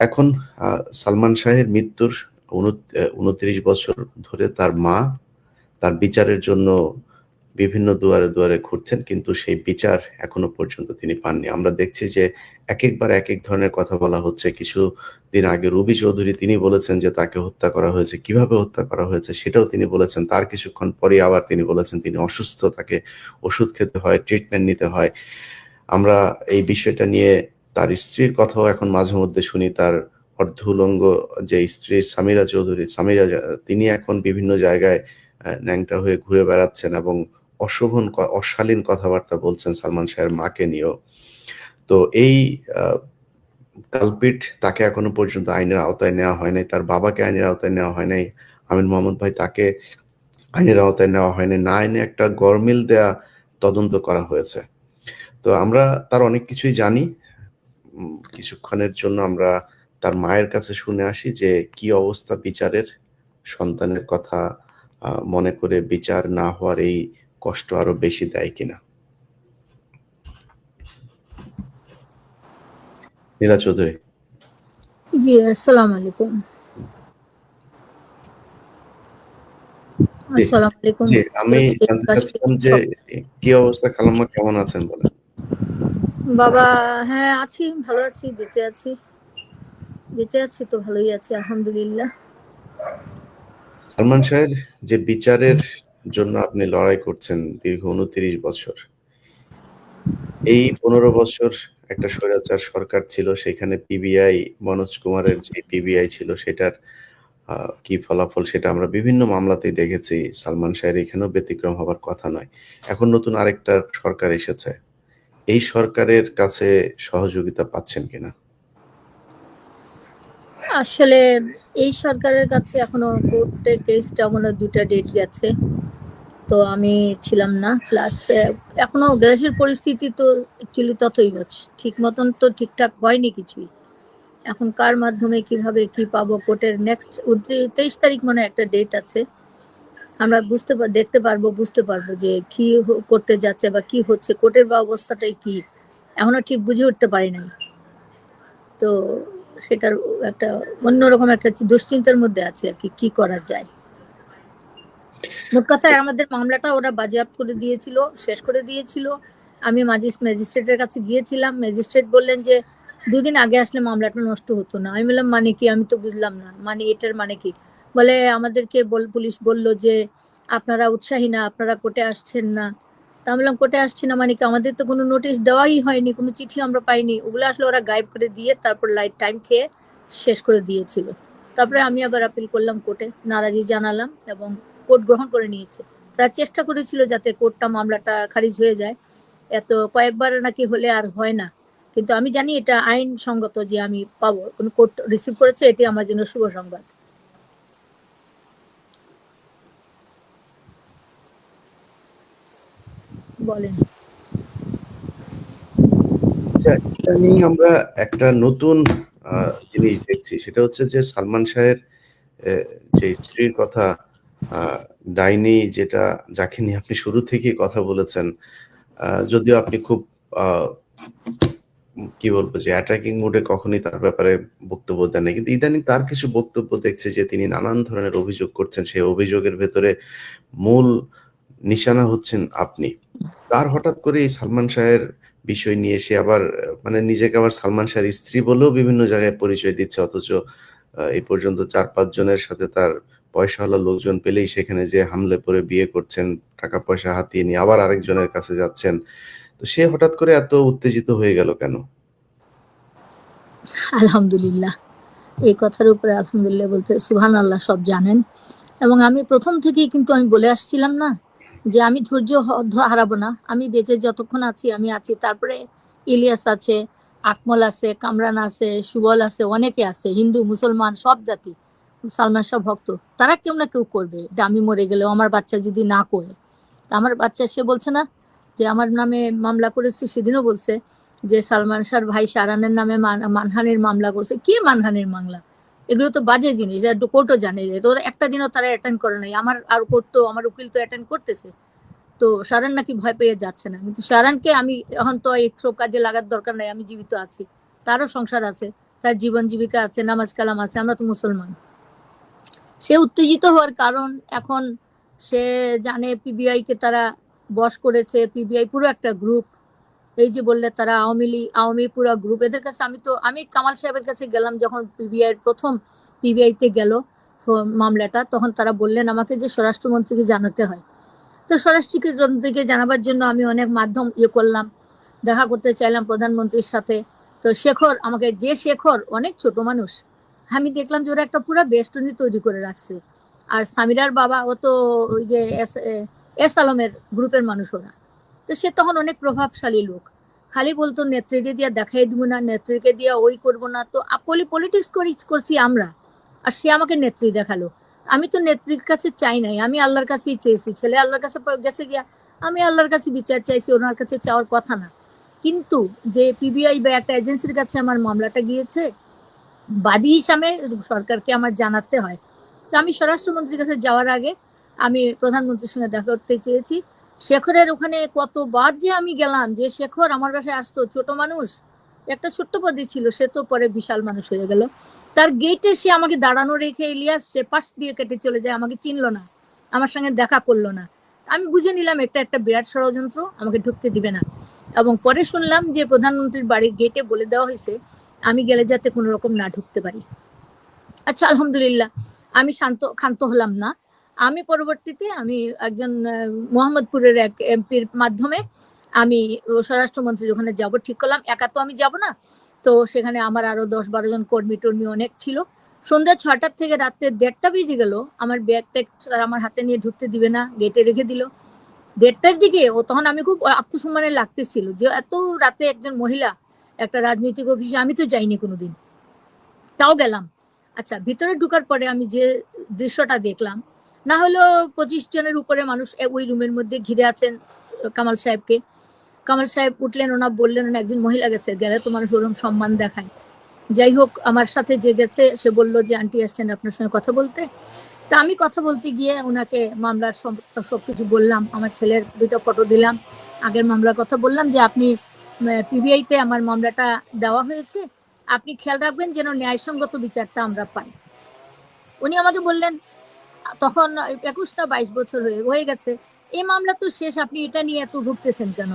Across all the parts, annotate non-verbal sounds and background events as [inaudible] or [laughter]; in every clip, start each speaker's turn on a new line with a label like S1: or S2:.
S1: এখন সালমান শাহের মৃত্যুর উনত্রিশ বছর ধরে তার মা তার বিচারের জন্য বিভিন্ন দুয়ারে দুয়ারে ঘুরছেন, কিন্তু সেই বিচার এখনও পর্যন্ত তিনি পাননি। আমরা দেখছি যে এক একবার এক এক ধরনের কথা বলা হচ্ছে। কিছু দিন আগে রবি চৌধুরী তিনি বলেছেন যে তাকে হত্যা করা হয়েছে, কীভাবে হত্যা করা হয়েছে সেটাও তিনি বলেছেন। তার কিছুক্ষণ পরে আবার তিনি বলেছেন তিনি অসুস্থ, তাকে ওষুধ খেতে হয় ট্রিটমেন্ট নিতে হয়। আমরা এই বিষয়টা নিয়ে তার স্ত্রীর কথাও এখন মাঝে মধ্যে শুনি, তার অর্ধ উলঙ্গ যে স্ত্রী সামিরা চৌধুরী, সামিরা তিনি এখন বিভিন্ন জায়গায় ন্যাংটা হয়ে ঘুরে বেড়াচ্ছেন এবং অশোভন অশালীন কথাবার্তা বলছেন সালমান শাহের মাকে নিয়েও। তো এই কালপিট তাকে এখনও পর্যন্ত আইনের আওতায় নেওয়া হয় নাই, তার বাবাকে আইনের আওতায় নেওয়া হয় নাই, আমির মোহাম্মদ ভাই তাকে আইনের আওতায় নেওয়া হয় নাই, না আইনে একটা গরমিল দেয়া তদন্ত করা হয়েছে। তো আমরা তার অনেক কিছুই জানি কিছুক্ষণের জন্য আমরা তার মায়ের কাছে শুনে আসি যে কি অবস্থা বিচারের? সন্তানের কথা মনে করে বিচার না হওয়ার এই কষ্ট আরও বেশি দেয় কিনা? নীলা চৌধুরী।
S2: জি আসসালামু আলাইকুম।
S1: আসসালামু আলাইকুম। জি আমি জানতে চাচ্ছিলাম যে কি অবস্থা খালাম্মা কেমন আছেন বলেন?
S2: বাবা হ্যাঁ আছি, ভালো আছি, বেঁচে আছি। বেঁচে আছি তো, ভালোই আছি, আলহামদুলিল্লাহ।
S1: সালমান শাহের যে বিচারের জন্য আপনি লড়াই করছেন দীর্ঘ উনত্রিশ বছর, এই পনেরো বছর একটা স্বৈরাচার সরকার ছিল, সেখানে পিবিআই মনোজ কুমারের যে পিবিআই ছিল, সেটার কি ফলাফল সেটা আমরা বিভিন্ন মামলাতেই দেখেছি। সালমান শাহের এখানেও ব্যতিক্রম হবার কথা নয়। এখন নতুন আরেকটা সরকার এসেছে। এই সরকারের কাছে সহযোগিতা পাচ্ছেন কিনা?
S2: আসলে এই সরকারের কাছে এখনও কোর্টে কেসটা মনে দুটা ডেট গেছে। তো আমি ছিলাম না প্লাস এখনও গ্যাসের পরিস্থিতি তো অ্যাকচুয়ালি ততই হচ্ছে। ঠিক মতন তো ঠিকঠাক হয়নি কিছুই। এখন কার মাধ্যমে কীভাবে কি পাবো? কোর্টের নেক্সট তেইশ তারিখ মনে একটা ডেট আছে। আমরা বুঝতে দেখতে পারব, বুঝতে পারব যে কি করতে যাচ্ছে বা কি হচ্ছে, কোর্টের বা অবস্থাটাই কি? এখনও ঠিক বুঝে উঠতে পারি নাই। তো সেটার একটা অন্যরকম একটা দুশ্চিন্তার মধ্যে আছে আর কি কি করা যায়? মোট কথা আমাদের মামলাটা ওরা বাজেয়াপ্ত করে দিয়েছিল, শেষ করে দিয়েছিল। আমি ম্যাজিস্ট্রেটের কাছে গিয়েছিলাম, ম্যাজিস্ট্রেট বললেন যে, দুদিন আগে আসলে মামলাটা নষ্ট হতো না। আমি বললাম মানে কি? আমি তো বুঝলাম না। মানে এটার মানে কি? বলে আমাদেরকে বল, পুলিশ বলল যে, আপনারা উৎসাহী না, আপনারা কোর্টে আসছেন না। তা বললাম, কোর্টে আসছি না মানে কি? আমাদের তো কোনো নোটিশ দেওয়াই হয়নি, কোনো চিঠি আমরা পাইনি। ওগুলো আসলে ওরা গায়েব করে দিয়ে তারপর লাইট টাইম খেয়ে শেষ করে দিয়েছিল। তারপরে আমি আবার আপিল করলাম কোর্টে, নারাজি জানালাম এবং কোর্ট গ্রহণ করে নিয়েছে। তারা চেষ্টা করেছিল যাতে কোর্টটা মামলাটা খারিজ হয়ে যায়। এত কয়েকবার নাকি হলে আর হয় না। কিন্তু আমি জানি এটা আইন সঙ্গত যে আমি পাবো, কোন কোর্ট রিসিভ করেছে, এটি আমার জন্য শুভ সংবাদ। বলেন।
S1: আচ্ছা, আমরা একটা নতুন জিনিস দেখছি। সেটা হচ্ছে যে সালমান শাহের যে স্ত্রীর কথা ডাইনি যেটা যাকে নিয়ে আপনি শুরু থেকেই কথা বলেছেন যদিও আপনি খুব কি বলব যে অ্যাটাকিং মুডে কখনই তার ব্যাপারে বক্তব্য দেন না কিন্তু ইদানিং তার কিছু বক্তব্য দেখছে যে তিনি নানান ধরনের অভিযোগ করছেন। সেই অভিযোগের ভেতরে মূল নিশানা হচ্ছেন আপনি। তার হঠাৎ করে এই সালমান শাহের বিষয় নিয়ে এসে আবার মানে নিজেকে আবার সালমান শাহের স্ত্রী বলেও বিভিন্ন জায়গায় পরিচয় দিচ্ছে, অথচ এই পর্যন্ত চার, পাঁচ জনের সাথে তার পয়সাওয়ালা লোকজন পেলেই সেখানে যে হামলে পরে বিয়ে করছেন, টাকা পয়সা হাতিয়ে নিয়ে আবার আরেকজনের কাছে যাচ্ছেন। তো সে হঠাৎ করে এত উত্তেজিত হয়ে গেল কেন?
S2: আলহামদুলিল্লাহ। এই কথার উপরে আলহামদুলিল্লাহ বলতে সুহান আল্লাহ সব জানেন। এবং আমি প্রথম থেকেই কিন্তু আমি বলে আসছিলাম না যে আমি ধৈর্য হারাবো না। আমি বেঁচে যতক্ষণ আছি, আমি আছি। তারপরে ইলিয়াস আছে, আকমল আছে, কামরান আছে, সুবল আছে, অনেকে আছে। হিন্দু, মুসলমান, সব জাতি। সালমান শাহ ভক্ত। তারা কেউ না কেউ করবে। এটা আমি মরে গেলেও আমার বাচ্চা যদি না করে। আমার বাচ্চা, সে বলছে না যে আমার নামে মামলা করেছে, সেদিনও বলছে যে সালমান শাহর ভাই সারানের নামে মানহানির মামলা করছে। কে মানহানির মামলা? এগুলো তো বাজে জিনিস কোর্টও জানে। যে তো একটা দিনও তারা অ্যাটেন্ড করে নাই। আমার আর কোর্ট তো, আমার উকিল তো অ্যাটেন্ড করতেছে। তো সারান নাকি ভয় পেয়ে যাচ্ছে না। কিন্তু সারানকে আমি এখন তো এই সব কাজে লাগার দরকার নাই, আমি জীবিত আছি। তারও সংসার আছে, তার জীবন জীবিকা আছে, নামাজ কালাম আছে, আমরা তো মুসলমান। সে উত্তেজিত হওয়ার কারণ এখন সে জানে পিবিআই কে তারা বস করেছে। পিবিআই পুরো একটা গ্রুপ এই যে বললে তারা আওয়ামী লীগ, আওয়ামী পুরা গ্রুপ এদের কাছে আমি তো, আমি কামাল সাহেবের কাছে গেলাম যখন পিবিআই প্রথম পিবিআই তে গেল মামলাটা, তখন তারা বললেন আমাকে যে স্বরাষ্ট্রমন্ত্রীকে জানাতে হয়। তো স্বরাষ্ট্রমন্ত্রীকে জানাবার জন্য আমি অনেক মাধ্যম ইয়ে করলাম, দেখা করতে চাইলাম প্রধানমন্ত্রীর সাথে। তো শেখর আমাকে, যে শেখর অনেক ছোট মানুষ, আমি দেখলাম যে ওরা একটা পুরো বেষ্টনী তৈরি করে রাখছে। আর সামিরার বাবা ও তো ওই যে এস আলমের গ্রুপের মানুষ ওরা। তো সে তখন অনেক প্রভাবশালী লোক। খালি বলতো, নেত্রীকে দিয়ে দেখাই দিব না, নেত্রীকে দিয়ে ওই করব না। তো আকলি পলিটিক্স করি, করছি আমরা। আর সে আমাকে নেত্রী দেখাল। আমি তো নেত্রীর কাছে চাই নাই, আমি আল্লাহর কাছেই চেয়েছি। ছেলে আল্লাহর কাছে গেছে গিয়া, আমি আল্লাহর কাছে বিচার চাইছি, ওনার কাছে চাওয়ার কথা না। কিন্তু যে পিবিআই বা একটা এজেন্সির কাছে আমার মামলাটা গিয়েছে, বাদী হিসাবে সরকারকে আমার জানাতে হয়। তো আমি স্বরাষ্ট্রমন্ত্রীর কাছে যাওয়ার আগে আমি প্রধানমন্ত্রীর সঙ্গে দেখা করতে চেয়েছি। শেখরের ওখানে কতবার যে আমি গেলাম, যে শেখর আমার বাসায় আসতো, ছোট মানুষ, একটা ছোট্ট পদে ছিল, সে তো পরে বিশাল মানুষ হয়ে গেল। তার গেটে সে আমাকে দাঁড়ানো রেখে ইলিয়াস, সে পাশ দিয়ে কেটে চলে যায়, আমাকে চিনলো না, আমার সঙ্গে দেখা করল না। আমি বুঝে নিলাম, এটা একটা বিরাট ষড়যন্ত্র, আমাকে ঢুকতে দিবে না। এবং পরে শুনলাম যে প্রধানমন্ত্রীর বাড়ির গেটে বলে দেওয়া হয়েছে, আমি গেলে যাতে কোনো রকম না ঢুকতে পারি। আচ্ছা আলহামদুলিল্লাহ, আমি শান্ত, ক্ষান্ত হলাম না। আমি পরবর্তীতে আমি একজন মোহাম্মদপুরের এক এমপির মাধ্যমে আমি স্বরাষ্ট্রমন্ত্রীর ওখানে যাব, ঠিক করলাম। একা তো আমি যাব না। তো সেখানে আমার আরও দশ বারো জন কর্মী টর্মী অনেক ছিল। সন্ধ্যা ছটার থেকে রাত্রে দেড়টা বেজে গেল। আমার ব্যাগটা তারা আমার হাতে নিয়ে ঢুকতে দিবে না, গেটে রেখে দিল। দেড়টার দিকে ও তখন আমি খুব আত্মসম্মানে লাগতেছিল যে এত রাতে একজন মহিলা, একটা রাজনৈতিক অফিসে, আমি তো যাইনি কোনোদিন। তাও গেলাম। আচ্ছা ভিতরে ঢুকার পরে আমি যে দৃশ্যটা দেখলাম না হলেও পঁচিশ জনের উপরে মানুষ ওই রুমের মধ্যে ঘিরে আছেন কামাল সাহেবকে। কামাল সাহেব উঠলেন ওনা বললেন ওনা একজন মহিলা গেছে, গেলে তো মানুষ ওরকম সম্মান দেখায়। যাই হোক, আমার সাথে যে গেছে, সে বলল যে, আন্টি আসছেন আপনার সঙ্গে কথা বলতে? তা আমি কথা বলতে গিয়ে ওনাকে মামলার সব- সবকিছু বললাম, আমার ছেলের দুটো ফটো দিলাম। আগের মামলার কথা বললাম যে, আপনি পিবিআইতে আমার মামলাটা দেওয়া হয়েছে, আপনি খেয়াল রাখবেন যেন ন্যায়সঙ্গত বিচারটা আমরা পাই। উনি আমাকে বললেন তখন একুশ না বাইশ বছর হয়ে হয়ে গেছে। এই মামলা তো শেষ, আপনি এটা নিয়ে এত ভুগতেছেন কেন?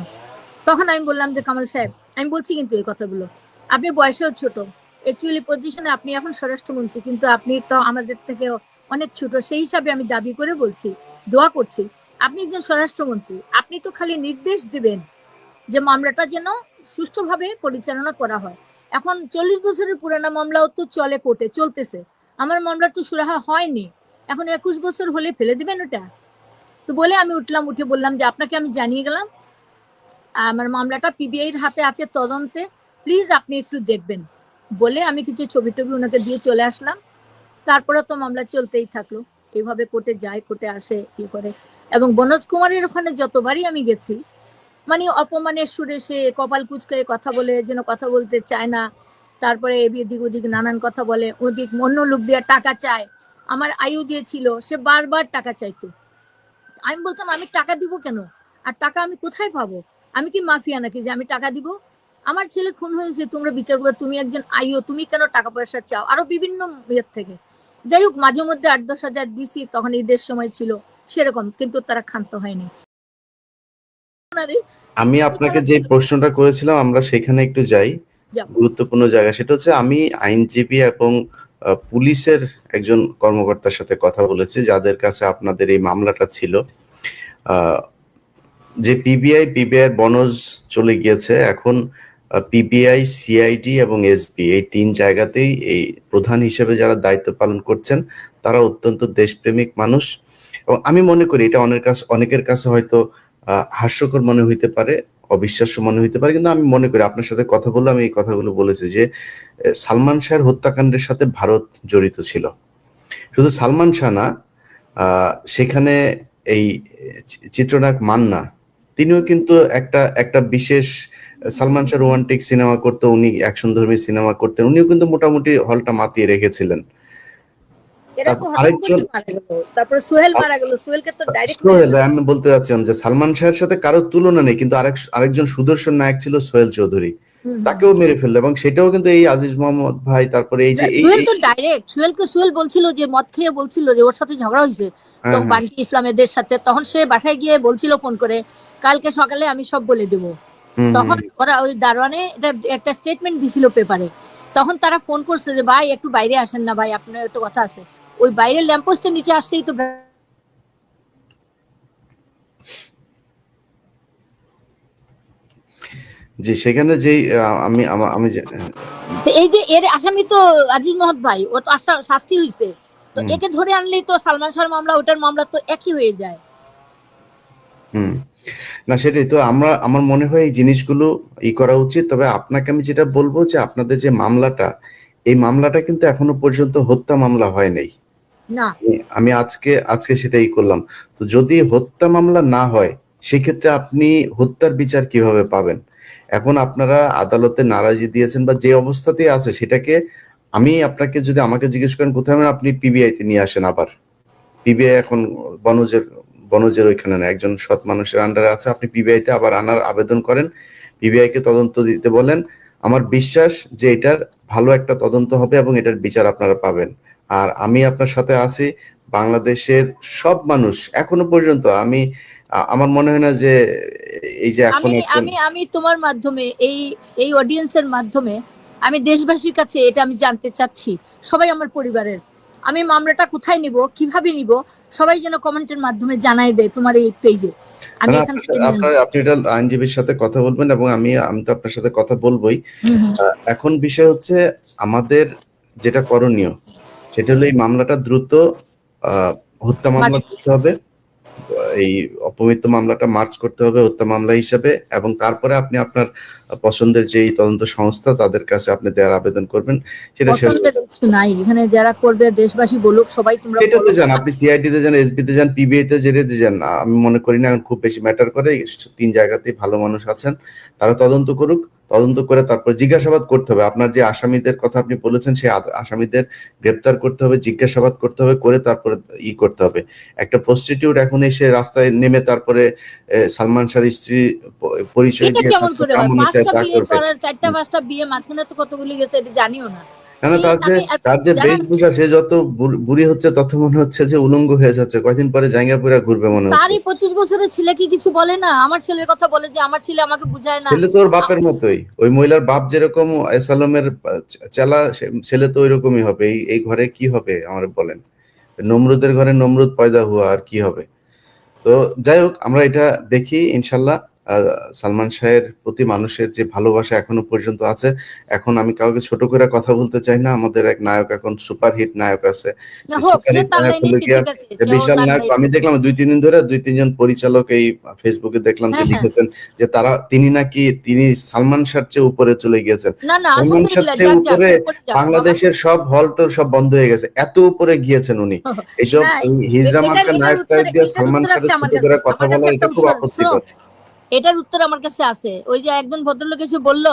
S2: তখন আমি বললাম যে, কামাল সাহেব, আমি বলছি কিন্তু এই কথাগুলো। আপনি বয়সেও ছোট। অ্যাকচুয়ালি পজিশনে আপনি এখন স্বরাষ্ট্রমন্ত্রী, কিন্তু আপনি তো আমাদের থেকে অনেক ছোট। সেই হিসাবে আমি দাবি করে বলছি, দোয়া করছি, আপনি একজন স্বরাষ্ট্রমন্ত্রী, আপনি তো খালি নির্দেশ দিবেন যে মামলাটা যেন সুষ্ঠুভাবে পরিচালনা করা হয়। এখন চল্লিশ বছরের পুরানা মামলাও তো চলে কোর্টে, চলতেছে। আমার মামলা তো সুরাহা হয়নি। এখন একুশ বছর হলে ফেলে দিবেন ওটা? তো বলে আমি উঠলাম, উঠে বললাম যে আপনাকে আমি জানিয়ে গেলাম, আমার মামলাটা পিবিআই এর হাতে আছে তদন্তে, প্লিজ আপনি একটু দেখবেন। বলে আমি কিছু ছবি টবি ওনাকে দিয়ে চলে আসলাম। তারপরে তো মামলা চলতেই থাকল। এইভাবে কোর্টে যায়, কোর্টে আসে ইয়ে করে। এবং বনোজ কুমারের ওখানে যতবারই আমি গেছি মানে অপমানের সুরে সে কপাল কুচকে কথা বলে, যেন কথা বলতে চায় না। তারপরে এদিক ওদিক নানান কথা বলে, ওদিক অন্য লোক দিয়ে টাকা চায়। আমার আয়ু যে ছিল সে বারবার টাকা চাইতো। আমি বলতাম আমি টাকা দিব কেন? আর টাকা আমি কোথায় পাবো? আমি কি মাফিয়া নাকি যে আমি টাকা দিব? আমার ছেলে খুন হয়েছে তোমরা বিচার করো তুমি একজন আইও তুমি কেন টাকা পয়সা চাও? আরও বিভিন্ন ইয়ের থেকে। যাই হোক মাঝে মধ্যে আট দশ হাজার দিছি তখন ঈদের সময় ছিল সেরকম কিন্তু তারা ক্ষান্ত হয়নি।
S1: আমি আপনাকে যে প্রশ্নটা করেছিলাম আমরা সেখানে একটু যাই। গুরুত্বপূর্ণ জায়গা সেটা হচ্ছে আমি আইনজীবী এবং পুলিশের একজন কর্মকর্তার সাথে কথা বলেছি, যাদের কাছে আপনাদের এই মামলাটা ছিল। যে পিবিআই পিবিআই বনজ চলে গিয়েছে, এখন পিবিআই সিআইডি এবং এসবি এই তিন জায়গাতেই এই প্রধান হিসেবে যারা দায়িত্ব পালন করছেন, তারা অত্যন্ত দেশপ্রেমিক মানুষ। এবং আমি মনে করি এটা অনেকের কাছে অনেকের কাছে হয়তো হাস্যকর মনে হইতে পারে। অবিশ্বাস্য মনে হইতে পারে, কিন্তু আমি মনে করি আপনার সাথে কথা বলে আমি এই কথাগুলো বলেছি যে সালমান শাহের হত্যাকাণ্ডের সাথে ভারত জড়িত ছিল। শুধু সালমান শাহ না সেখানে এই চি- চিত্রনায়ক মান্না, তিনিও কিন্তু একটা একটা বিশেষ সালমান শাহ রোমান্টিক সিনেমা করতো, উনি অ্যাকশন ধর্মী সিনেমা করতেন, উনিও কিন্তু মোটামুটি হলটা মাতিয়ে রেখেছিলেন। আমি বলতে চাচ্ছিলাম যে সালমান শাহের সাথে কারও তুলনা নেই কিন্তু আরেক আরেকজন সুদর্শন নায়ক ছিল সোহেল চৌধুরী। তাকেও মেরে ফেলল এবং সেটাও কিন্তু এই আজিজ মোহাম্মদ ভাই তারপরে এই যে
S2: সুহেল তো ডাইরেক্ট সুহেলকে সুহেল বলছিল যে মদ খেয়ে বলছিল যে ওর সাথে ঝগড়া হয়েছে। তো
S1: হ্যাঁ, হ্যাঁ,
S2: বান্টি ইসলামেদের সাথে তখন সে বাসায় গিয়ে বলছিল ফোন করে কালকে সকালে আমি সব বলে দেবো। তখন ওরা ওই দারোয়ানে এটা একটা স্টেটমেন্ট দিছিল পেপারে তখন তারা ফোন করছে যে ভাই একটু বাইরে আসেন না ভাই আপনার একটু কথা আছে। ওই বাইরের ল্যাম্পপোস্টের নিচে আসতেই তো
S1: জি সেখানে যেই আমি আমি যে-
S2: এই যে এর আসামি তো আজিজ মহৎ ভাই ও তো শাস্তি হয়েছে তো একে ধরে আনলেই তো সালমান শাহর মামলা ওটার মামলা তো একই হয়ে যায়।
S1: হুম। না সেটাই তো আমরা আমার মনে হয় এই জিনিসগুলো ই করা উচিত। তবে আপনাকে আমি যেটা বলব যে আপনাদের যে মামলাটা এই মামলাটা কিন্তু এখনও পর্যন্ত হত্যা মামলা হয় নাই। আমি- আজকে আজকে সেটাই করলাম। তো যদি হত্যা মামলা না হয় সেক্ষেত্রে আপনি হত্যার বিচার কীভাবে পাবেন? এখন আপনারা আদালতে নারাজি দিয়েছেন বা যে অবস্থাতেই আছে সেটাকে আমি আপনাকে যদি আমাকে জিজ্ঞেস করেন কোথায় হবেন, আপনি পিবিআই তে নিয়ে আসেন আবার? পিবিআই এখন বনজের বনজের ওইখানে না একজন সৎ মানুষের আন্ডারে আছে আপনি পিবিআই তে আবার আনার আবেদন করেন। পিবিআই কে তদন্ত দিতে বলেন। আমার বিশ্বাস যে এটার ভালো একটা তদন্ত হবে এবং এটার বিচার আপনারা পাবেন। আর আমি আপনার সাথে আছি বাংলাদেশের সব মানুষ। এখনও পর্যন্ত আমি আমার মনে হয় না যে এই যে এখন
S2: আমি আমি তোমার মাধ্যমে এই এই অডিয়েন্সের মাধ্যমে আমি দেশবাসীর কাছে এটা আমি জানতে চাচ্ছি। সবাই আমার পরিবারের। আমি মামলাটা কোথায় নিব কীভাবে নিব সবাই যেন কমেন্টের মাধ্যমে জানাই দেয় তোমার এই পেজে আমি
S1: আপনার আপনি এটা আইনজীবীর সাথে কথা বলবেন এবং আমি আমি তো আপনার সাথে কথা বলবোই। এখন বিষয় হচ্ছে আমাদের যেটা করণীয় সেটা হলো এই মামলাটা দ্রুত আহ, হত্যা মামলা করতে হবে এই অপমৃত্যু মামলাটা মার্চ করতে হবে হত্যা মামলা হিসাবে এবং তারপরে আপনি আপনার পছন্দের যে তদন্ত সংস্থা তাদের কাছে আপনি দেওয়ার আবেদন করবেন। সেটা
S2: কিছু নাই। এখানে যারা করবে দেশবাসী বলুক সবাই তোমরা
S1: এটাতে
S2: বলো।
S1: যান আপনি সিআইডি তে যান এসবি তে যান পিবিআই তে যান আমি মনে করি না এখন খুব বেশি ম্যাটার করে। তিন জায়গাতেই ভালো মানুষ আছেন। তারা তদন্ত করুক তদন্ত করে তারপর জিজ্ঞাসাবাদ করতে হবে। আপনার যে আসামিদের কথা আপনি বলেছেন সেই আসামিদের গ্রেপ্তার করতে হবে জিজ্ঞাসাবাদ করতে হবে করে তারপরে ই করতে হবে। একটা প্রস্টিটিউট এখন এসে রাস্তায় নেমে তারপরে সালমান শাহর স্ত্রী পরিচয় দিয়ে
S2: কেমন
S1: তারপর
S2: করে হয়
S1: কেমন চায়
S2: পাঁচটা
S1: তা করবে
S2: চারটা পাঁচটা বিয়ে মাঝখানে তো কতগুলি গেছে এটা জানিও না।
S1: না না তার যে
S2: আমি- আমি-
S1: তার যে বেশভূষা সে যত বুড়ি- বুড়ি হচ্ছে তত মনে হচ্ছে যে উলঙ্গ হয়ে যাচ্ছে। কয়দিন পরে জাঙ্গাপুরা ঘুরবে মনে হচ্ছে।
S2: তারই পঁচিশ বছরের ছেলে কি কিছু বলে না? আমার ছেলের কথা বলে যে আমার ছেলে আমাকে বুঝায় না।
S1: ছেলে তো বাপের মতোই। ওই মহিলার বাপ যেরকম এসালমের চেলা ছেলে তো ওইরকমই হবে। এই এই ঘরে কি হবে আমার বলেন। নমরুদের ঘরে নমরুদ পয়দা হুয়া আর কি হবে? তো যাই হোক আমরা এটা দেখি ইনশাল্লাহ। সালমান শাহের প্রতি মানুষের যে ভালোবাসা এখনও পর্যন্ত আছে এখন আমি কাউকে ছোট করে কথা বলতে চাই না। আমাদের এক নায়ক এখন সুপার হিট নায়ক আছে বিশাল নায়ক। আমি দেখলাম দুই তিন দিন ধরে দুই তিনজন পরিচালক এই ফেসবুকে দেখলাম যে
S2: হ্যাঁ, হ্যাঁ।
S1: লিখেছেন যে তারা তিনি নাকি তিনি সালমান শাহর চেয়ে উপরে চলে গিয়েছেন। সালমান শাহর চেয়ে উপরে বাংলাদেশের সব হল টল সব বন্ধ হয়ে গেছে। এত উপরে গিয়েছেন উনি। এইসব
S2: হিজরা
S1: মার্কা নায়ক দিয়ে সালমান শাহের ছোট করে কথা বলা এটা খুব আপত্তিকর।
S2: এটার উত্তর আমার কাছে আছে। ওই যে একজন ভদ্রলোক এসে বলল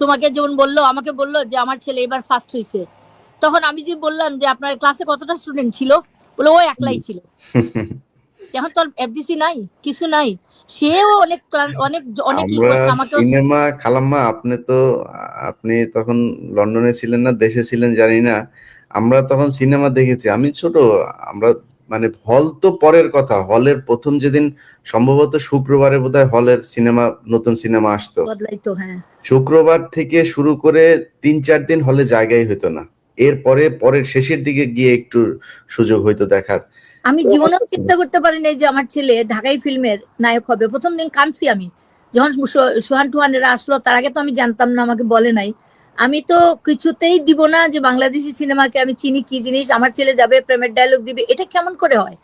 S2: তোমাকে যেমন বলল আমাকে বলল যে আমার ছেলে এবার ফার্স্ট হয়েছে তখন আমি যে বললাম যে আপনার ক্লাসে কতটা স্টুডেন্ট ছিল বলে ও একলাই ছিল। [laughs] এখন তো এফডিসি নাই কিছু নাই। সেও অনেক অনেক অনেক
S1: সিনেমা খালাম্মা আপনি তো আপনি তখন লন্ডনে ছিলেন না দেশে ছিলেন জানি না। আমরা তখন সিনেমা দেখেছি। আমি ছোট আমরা মানে হল তো পরের কথা হলের প্রথম যেদিন সম্ভবত শুক্রবারে বোধহয় হলের সিনেমা নতুন সিনেমা আসতো।
S2: হ্যাঁ।
S1: শুক্রবার থেকে শুরু করে তিন চার দিন হলে জায়গাই হতো না। এরপরে পরের শেষের দিকে গিয়ে একটু সুযোগ হইতো দেখার।
S2: আমি জীবনেও চিন্তা করতে পারি নাই যে আমার ছেলে ঢাকাই ফিল্মের নায়ক হবে। প্রথম দিন কাঁদছি আমি। যখন সুহান টুহানেরা আসলো তার আগে তো আমি জানতাম না আমাকে বলে নাই। আমি তো কিছুতেই দিব না যে বাংলাদেশি সিনেমাকে আমি চিনি কি জিনিস আমার ছেলে যাবে প্রেমের ডায়লগ দিবে এটা কেমন করে হয়?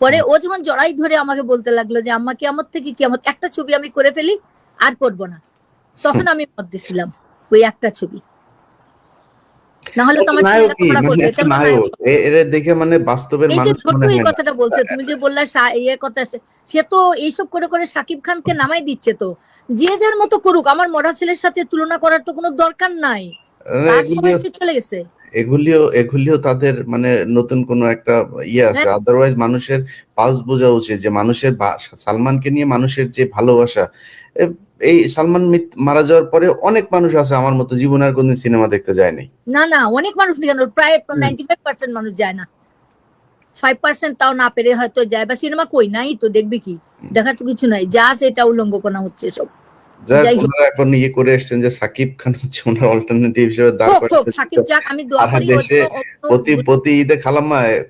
S2: পরে ও যখন জড়াই ধরে আমাকে বলতে লাগল যে আম্মা কেমন থেকে কেমন একটা ছবি আমি করে ফেলি আর করব না। তখন আমি মত দিছিলাম ওই একটা ছবি। না হলে তো আমার ছেলে
S1: নায়কই
S2: লেখাপড়া করবে
S1: একটা
S2: এটা তো
S1: নায়ক
S2: নায়ক।
S1: এ- এর দেখে মানে বাস্তবের
S2: এই যে ছোট
S1: মনে
S2: এই
S1: হয়।
S2: কথাটা বলছে তুমি যে বললা ইয়ে কথা সে- তো এইসব করে করে সাকিব খানকে নামাই দিচ্ছে তো যে যার মতো করুক আমার মরা ছেলের সাথে তুলনা করার তো কোনো দরকার নাই
S1: এগুলিও
S2: চলে গেছে
S1: এগুলিও এগুলিও তাদের মানে নতুন কোন একটা ইয়ে আছে
S2: হ্যাঁ।
S1: আদারওয়াইজ মানুষের পালস বোঝা উচিত যে মানুষের সালমানকে নিয়ে মানুষের যে ভালোবাসা এই সালমান মিত- মারা যাওয়ার পরে অনেক মানুষ আছে আমার মতো জীবনে আর কোনদিন সিনেমা দেখতে যায়নি
S2: না না অনেক মানুষ কেন প্রায়। নাইনটি ফাইভ পার্সেন্ট মানুষ যায় না। ফাইভ পার্সেন্ট তাও না পেরে হয়তো যায় বা সিনেমা কই নাই তো দেখবে কি? দেখার তো কিছু নাই যা আছে এটা উল্লঙ্ঘপনা হচ্ছে সব।
S1: এখন ইয়ে করে এসেছেন যে সাকিব খান হচ্ছে ওনার অল্টারনেটিভ হিসেবে দাঁড়
S2: হোক, সাকিব যাক আমি দোয়া করি
S1: দেশে
S2: অন্য- অন্য-
S1: প্রতি প্রতি ঈদে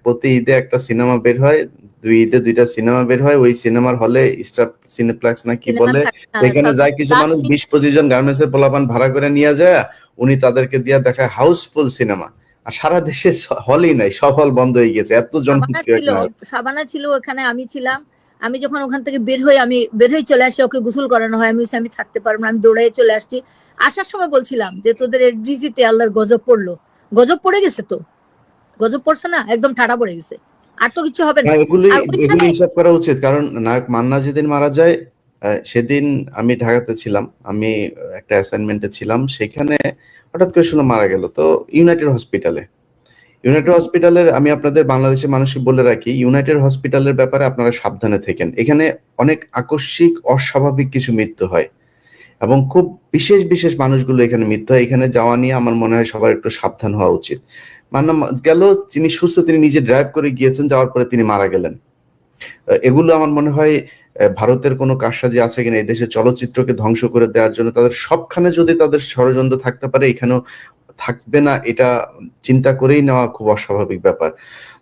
S1: প্রতি ঈদে একটা সিনেমা বের হয় দুই ঈদে দুইটা সিনেমা বের হয় ওই সিনেমার হলে স্টার সিনেপ্লেক্স না কি বলে
S2: থাকে
S1: সেখানে যায় কিছু মানুষ বিশ পঁচিশ জন গার্মেন্টস এর পোলাপান ভাড়া করে নিয়ে যায় উনি তাদেরকে দিয়ে দেখায় হাউসফুল সিনেমা। আর সারা দেশে হলই নাই সব হল বন্ধ হয়ে গেছে এত জনপ্রিয়।
S2: সাবানা ছিল ওখানে আমি ছিলাম। আমি যখন ওখান থেকে বের হই আমি বের হয়ে চলে আসি ওকে গোসল করানো হয় আমি আমি থাকতে পারব না আমি দৌড়ে চলে আসছি। আসার সময় বলছিলাম যে তোদের ডিজিতে আল্লাহর গজব পড়ল। গজব পড়ে গেছে তো? গজব পড়ছে না? একদম ঠাটা পড়ে গেছে। আর তো কিছু হবে না।
S1: না এগুলি এগুলি হিসাব করা উচিত কারণ নায়ক মান্না যেদিন মারা যায় সেদিন আমি ঢাকাতে ছিলাম আমি একটা অ্যাসাইনমেন্টে ছিলাম সেখানে হঠাৎ করে শুনলাম মারা গেল। তো ইউনাইটেড হসপিটালে ইউনাইটেড হসপিটালের আমি আপনাদের বাংলাদেশের মানুষকে বলে রাখি ইউনাইটেড হসপিটালের ব্যাপারে আপনারা সাবধানে থাকেন। এখানে অনেক আকস্মিক অস্বাভাবিক কিছু মৃত্যু হয়। এবং খুব বিশেষ বিশেষ মানুষগুলো এখানে মৃত্যু হয়। এখানে যাওয়া নিয়ে আমার মনে হয় সবার একটু সাবধান হওয়া উচিত। মান্না গেল, তিনি সুস্থ, তিনি নিজে ড্রাইভ করে গিয়েছেন, যাওয়ার পরে তিনি মারা গেলেন। এগুলো আমার মনে হয় ভারতের কোনো কারসাজি আছে কিনা, এই দেশের চলচ্চিত্রকে ধ্বংস করে দেওয়ার জন্য, তাদের সবখানে যদি তাদের ষড়যন্ত্র থাকতে পারে, এখানেও থাকবে না, এটা চিন্তা করেই নেওয়া খুব অস্বাভাবিক ব্যাপার।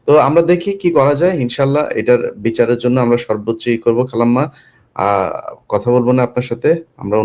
S1: তো আমরা দেখি কি করা যায়, ইনশাল্লাহ এটার বিচারের জন্য আমরা সর্বোচ্চই করব, খালাম্মা। আহ, কথা বলব না আপনার সাথে, আমরা